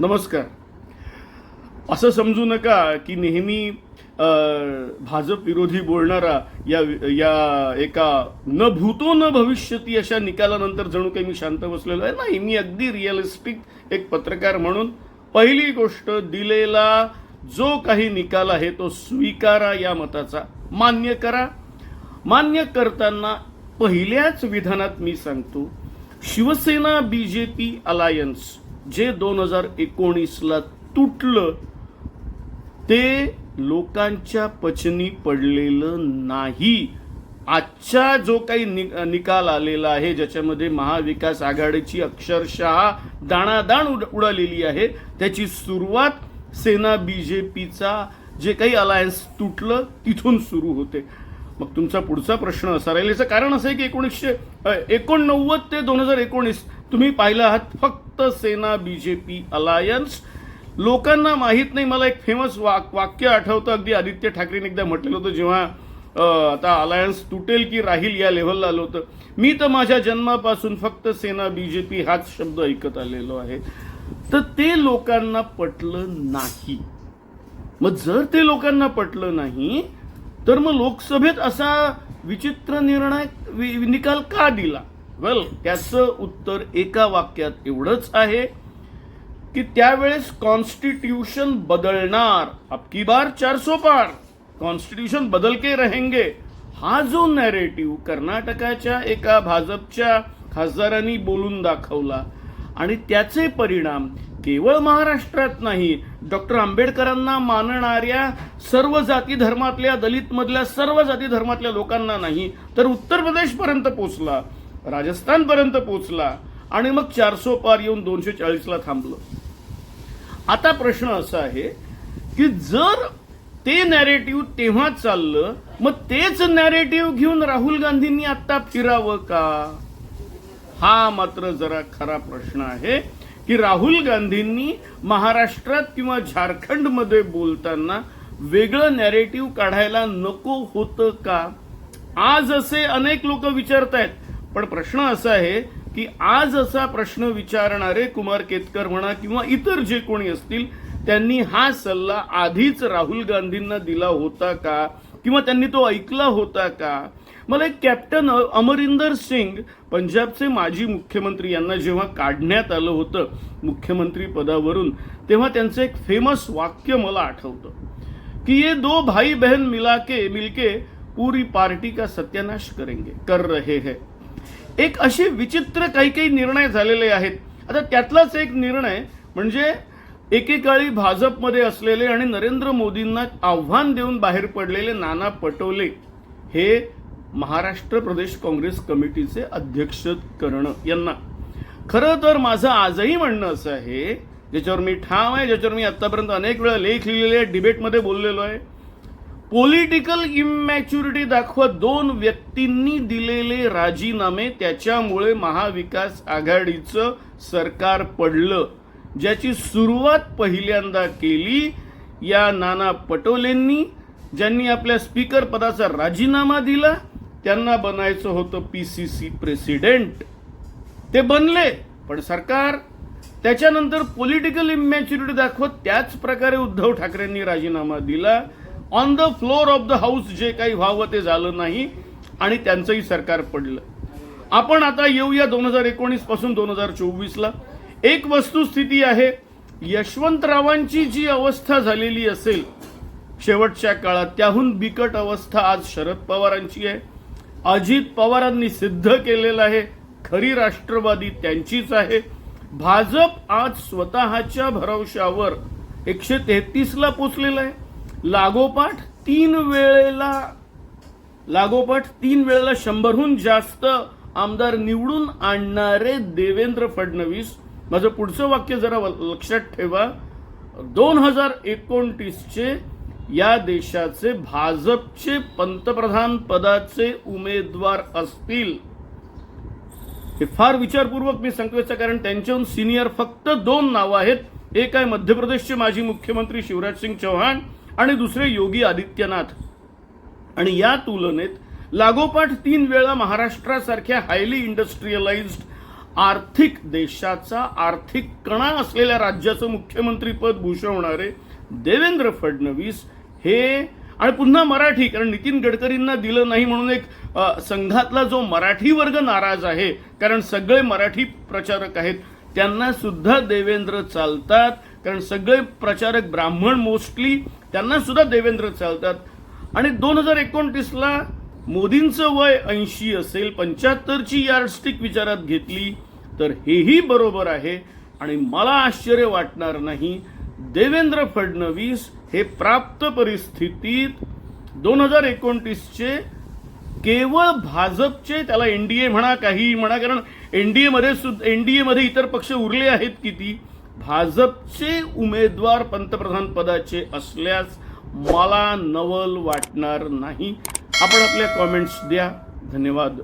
नमस्कार. असं समजू नका की नेहमी भाजप विरोधी बोलणारा या या एका न भूतो न भविष्यती अशा निकालानंतर जणू काही मी शांत बसलेलो आहे. नाही मी अगदी रिअलिस्टिक एक पत्रकार म्हणून पहिली गोष्ट दिलेला जो काही निकाल आहे तो स्वीकारा या मताचा. मान्य करा. मान्य करताना पहिल्याच विधानात मी सांगतो Shiv Sena B J P alliance जे दोन हजार एकोणीसला तुटलं ते लोकांच्या पचनी पडलेलं नाही. आजचा जो काही नि- निकाल आलेला आहे ज्याच्यामध्ये महाविकास आघाडीची अक्षरशः दाणादाण उड- उडालेली आहे त्याची सुरुवात सेना बी जे पीचा जे काही अलायन्स तुटलं तिथून सुरू होते. मग तुमचा पुढचा प्रश्न असा राहील याचं कारण असं आहे की एकोणीसशे एकोणनव्वद ते दोन हजार एकोणीस तुम्ही पाहिलं आहात फक्त सेना बी जे पी अलायन्स. लोकांना माहीत नाही मला एक फेमस वाक वाक्य आठवतं. अगदी आदित्य ठाकरेने एकदा म्हटलेलं होतं जेव्हा आता अलायन्स तुटेल की राहील या लेव्हलला आलं होतं. मी तर माझ्या जन्मापासून फक्त सेना बी जे पी हाच शब्द ऐकत आलेलो आहे. तर ते लोकांना पटलं नाही. मग जर ते लोकांना पटलं नाही तर मग लोकसभेत असा विचित्र निर्णय वि- निकाल का दिला? वेल त्याचं उत्तर एका वाक्यात एवढंच आहे की त्यावेळेस कॉन्स्टिट्यूशन बदलणार. अबकी बार चारसो पार. कॉन्स्टिट्यूशन बदल के रहेंगे. हा जो नॅरेटिव्ह कर्नाटकाच्या एका भाजपच्या खासदारांनी बोलून दाखवला आणि त्याचे परिणाम केवळ महाराष्ट्रात नाही डॉक्टर आंबेडकरांना मानणाऱ्या सर्व जाती धर्मातल्या दलित मधल्या सर्व जाती धर्मातल्या लोकांना नाही तर उत्तर प्रदेशपर्यंत पोचला राजस्थानपर्यंत पोचला आणि मग चारसो पार येऊन दोनशे चाळीसला थांबलं. आता प्रश्न असा आहे की जर ते नॅरेटिव्ह तेव्हा चाललं मग तेच नॅरेटिव्ह घेऊन राहुल गांधींनी आता फिरावं का? हा मात्र जरा खरा प्रश्न आहे की राहुल गांधींनी महाराष्ट्रात किंवा झारखंडमध्ये बोलताना वेगळं नॅरेटिव्ह काढायला नको होतं का? आज असे अनेक लोक विचारतायत पण प्रश्न असा आहे की आज असा प्रश्न विचारणारे कुमार केतकर म्हणा किंवा इतर जे कोणी असतील त्यांनी हा सल्ला आधीच राहुल गांधींना दिला होता का? किंवा त्यांनी तो ऐकला होता का? मला एक कॅप्टन अमरिंदर सिंग पंजाबचे माजी मुख्यमंत्री यांना जेव्हा काढण्यात आलं होतं मुख्यमंत्री पदावरून तेव्हा त्यांचं एक फेमस वाक्य मला आठवतं. की ये दो भाई बहन मिला के मिलके पूरी पार्टी का सत्यानाश करेंगे. कर रहे हैं. एक असे विचित्र काही काही निर्णय झालेले आहेत. आता त्यातलाच एक निर्णय म्हणजे एकेकाळी भाजपमध्ये असलेले आणि नरेंद्र मोदींना आव्हान देऊन बाहेर पडलेले नाना पटोले हे महाराष्ट्र प्रदेश काँग्रेस कमिटीचे अध्यक्ष करणं यांना. खरं तर माझं आजही म्हणणं असं आहे ज्याच्यावर मी ठाम आहे ज्याच्यावर मी आत्तापर्यंत अनेक वेळा लेख लिहिलेले आहे डिबेटमध्ये बोललेलो आहे पॉलिटिकल इमॅच्युरिटी दाखवत दोन व्यक्तींनी दिलेले राजीनामे त्याच्यामुळे महाविकास आघाडीचं सरकार पडलं. ज्याची सुरुवात पहिल्यांदा केली या नाना पटोलेंनी ज्यांनी आपल्या स्पीकर पदाचा राजीनामा दिला त्यांना बनायचं होतं पी सी सी प्रेसिडेंट ते बनले पण सरकार त्याच्यानंतर पॉलिटिकल इमॅच्युरिटी दाखवत त्याच प्रकारे उद्धव ठाकरेंनी राजीनामा दिला. On the floor of the house जे काही व्हावं ते झालं नाही आणि त्यांचंही सरकार पडलं. आपण आता येऊया दोन हजार एकोणीसपासून दोन हजार चोवीसला. एक वस्तुस्थिती आहे यशवंतरावांची जी अवस्था झालेली असेल शेवटच्या काळात त्याहून बिकट अवस्था आज शरद पवारांची आहे. अजित पवारांनी सिद्ध केलेलं आहे खरी राष्ट्रवादी त्यांचीच आहे. भाजप आज स्वतःच्या भरवशावर एकशे तेहतीसला पोचलेला आहे. लागोपाठ तीन वेळेला लागोपाठ तीन वेळेला शंभरहून जास्त आमदार निवडून आणणारे देवेंद्र फडणवीस. माझं पुढचं वाक्य जरा लक्षात ठेवा. दोन हजार एकोणतीसचे या देशाचे भाजपचे पंतप्रधान पदाचे उमेदवार असतील. हे फार विचारपूर्वक मी सांगतो कारण त्यांच्याहून सिनियर फक्त दोन नावं आहेत. एक आहे मध्य प्रदेशचे माजी मुख्यमंत्री शिवराज सिंग चौहान आणि दुसरे योगी आदित्यनाथ. आणि या तुलनेत लागोपाठ तीन वेळा महाराष्ट्रासारख्या हायली इंडस्ट्रीयलाइज्ड आर्थिक देशाचा आर्थिक कणा असलेल्या राज्याचं मुख्यमंत्रीपद भूषवणारे देवेंद्र फडणवीस हे आणि पुन्हा मराठी कारण नितीन गडकरींना दिलं नाही म्हणून एक संघातला जो मराठी वर्ग नाराज आहे कारण सगळे मराठी प्रचारक आहेत त्यांना सुद्धा देवेंद्र चालतात. कारण सगळे प्रचारक ब्राह्मण मोस्टली त्यांना सुद्धा देवेंद्र चालतात. आणि दोन हजार एकोणतीसला मोदींचं वय ऐंशी असेल पंच्याहत्तरची यार्डस्टिक विचारात घेतली तर हेही बरोबर आहे. आणि मला आश्चर्य वाटणार नाही देवेंद्र फडणवीस हे प्राप्त परिस्थितीत दोन हजार एकोणतीसचे केवळ भाजपचे त्याला एनडीए म्हणा काही म्हणा कारण एन डी एमध्ये सुद्धा एन डी एमध्ये इतर पक्ष उरले आहेत किती? भाजपचे उमेदवार पंतप्रधान पदाचे असल्यास मला नवल वाटणार नाही. आपण आपल्या कॉमेंट्स द्या. धन्यवाद.